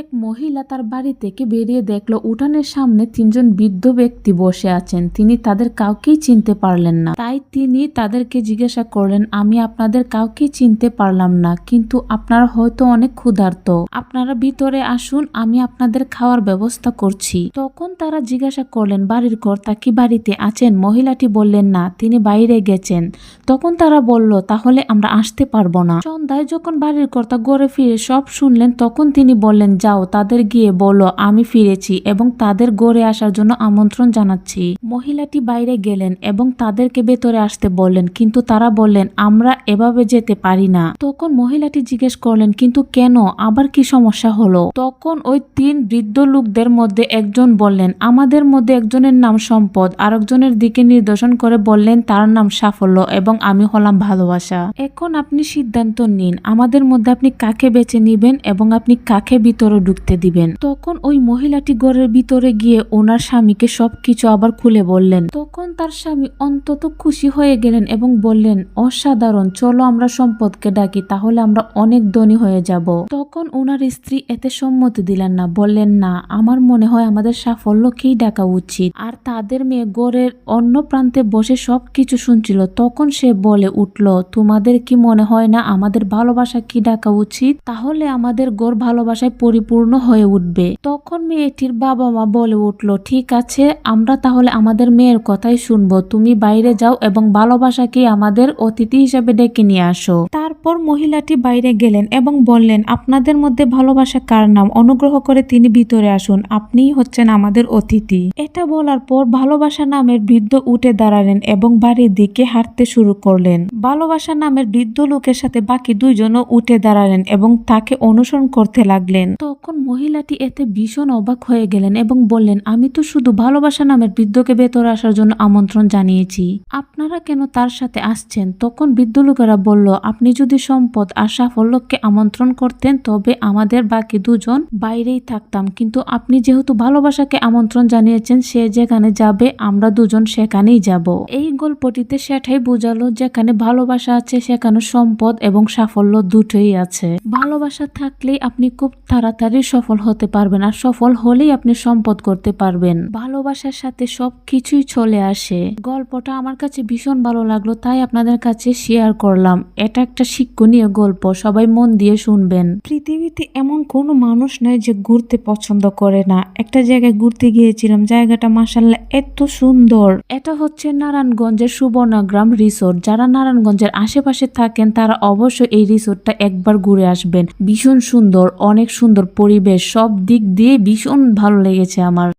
এক মহিলা তার বাড়ি থেকে বেরিয়ে দেখল, উঠানের সামনে তিনজন বৃদ্ধ ব্যক্তি বসে আছেন। তিনি তাদের কাউকেই চিনতে পারলেন না। তাই তিনি তাদেরকে জিজ্ঞাসা করলেন, আমি আপনাদের কাউকেই চিনতে পারলাম না, কিন্তু আপনারা হয়তো অনেক ক্ষুধার্ত। আপনারা ভিতরে আসুন, আমি আপনাদের খাওয়ার ব্যবস্থা করছি। তখন তারা জিজ্ঞাসা করলেন, বাড়ির কর্তা কি বাড়িতে আছেন? মহিলাটি বললেন, না, তিনি বাইরে গেছেন। তখন তারা বলল, তাহলে আমরা আসতে পারব না। সন্ধ্যায় যখন বাড়ির কর্তা গড়ে ফিরে সব শুনলেন, তখন তিনি বললেন যাও তাদের গিয়ে বলো আমি ফিরেছি এবং তাদের গড়ে আসার জন্য আমন্ত্রণ জানাচ্ছি। মহিলাটি বাইরে গেলেন এবং তাদেরকে ভেতরে আসতে বললেন, কিন্তু তারা বললেন, আমরা এভাবে যেতে পারি না। তখন মহিলাটি জিজ্ঞেস করলেন, কিন্তু কেন? আবার কি সমস্যা হলো? তখন ওই তিন বৃদ্ধ লোকদের মধ্যে একজন বললেন, আমাদের মধ্যে একজনের নাম সম্পদ, আরেকজনের দিকে নির্দেশন করে বললেন, তার নাম সাফল্য এবং আমি হলাম ভালোবাসা। এখন আপনি সিদ্ধান্ত নিন, আমাদের মধ্যে আপনি কাকে বেছে নিবেন এবং আপনি কাকে ভিতরে ঢুকতে দিবেন। তখন ওই মহিলাটি ঘরের ভিতরে গিয়ে ওনার স্বামীকে সবকিছু আবার খুলে বললেন, তখন তার স্বামী অন্তত খুশি হয়ে গেলেন এবং বললেন, অসাধারণ, চলো আমরা সম্পদকে ডাকি, তাহলে আমরা অনেক ধনী হয়ে যাব। তখন ওনার স্ত্রী এতে সম্মতি দিলেন না, বললেন, না, আমার মনে হয় আমাদের সাফল্যকেই ডাকা উচিত। আর তাদের মেয়ে গড়ের অন্য প্রান্তে বসে সবকিছু শুনছিল। তখন সে বলে উঠল, তোমাদের কি মনে হয় না আমাদের ভালোবাসা কি ডাকা উচিত? তাহলে আমাদের গড় ভালোবাসায় পরিপূর্ণ হয়ে উঠবে। তখন মেয়েটির বাবা মা বলে উঠল, ঠিক আছে, আমরা তাহলে আমাদের মেয়ের কথাই শুনব। তুমি বাইরে যাও এবং ভালোবাসাকে আমাদের অতিথি হিসেবে ডেকে নিয়ে আসো। তারপর মহিলাটি বাইরে গেলেন এবং বললেন, আপনাদের মধ্যে ভালোবাসা কার নাম? অনুগ্রহ করে তিনি ভিতরে আসুন। আপনিই হচ্ছেন আমাদের অতিথি। এটা বলার পর ভালোবাসা নামের বৃদ্ধ উঠে দাঁড়ালেন এবং বাড়ির দিকে হাঁটতে শুরু করলেন। ভালোবাসা নামের বৃদ্ধ লোকের সাথে বাকি দুইজনও উঠে দাঁড়ালেন এবং তাকে অনুসরণ করতে লাগলেন। তখন মহিলাটি এতে ভীষণ অবাক হয়ে গেলেন এবং বললেন, আমি তো শুধু ভালোবাসা নামের বৃদ্ধকে ভেতরে আসার জন্য আমন্ত্রণ জানিয়েছি। আপনারা কেন তার সাথে আসছেন? তখন বৃদ্ধ লোকেরা বলল, আপনি যদি সম্পদ আর সাফল্যকে আমন্ত্রণ করতেন, তবে আমাদের বাকি দুজন বাইরেই থাকতাম। কিন্তু আপনি যেহেতু ভালোবাসাকে আমন্ত্রণ জানিয়েছেন, সে যেখানে যাবে, আমরা দুজন সেখানেই যাব। এই গল্পটিতে সেটাই বোঝালো, যেখানে ভালোবাসা আছে, সেখানে সম্পদ এবং সাফল্য দুটোই আছে। ভালোবাসা থাকলেই আপনি খুব তাড়াতাড়ি সফল হতে পারবেন, আর সফল হলেই আপনি সম্পদ করতে পারবেন। ভালোবাসার সাথে সব কিছুই চলে আসে। গল্পটা আমার কাছে ভীষণ ভালো লাগল, তাই আপনাদের কাছে শেয়ার করলাম। এটা একটা শিক্ষণীয় গল্প, সবাই মন দিয়ে শুনবেন। পৃথিবীতে এমন কোনো মানুষ নয় যে ঘুরতে পছন্দ করে না। একটা জায়গায় ঘুরতে গিয়েছিলাম, জায়গাটা মাসাল্লাহ এত সুন্দর। এটা হচ্ছে নারায়ণগঞ্জের সুবর্ণগ্রাম রিসোর্ট। যারা নারায়ণগঞ্জের আশেপাশে থাকেন, তারা অবশ্যই এই রিসোর্টটা একবার ঘুরে আসবেন। ভীষণ সুন্দর, অনেক সুন্দর পরিবেশ, সব দিক দিয়ে ভীষণ ভালো লেগেছে আমার।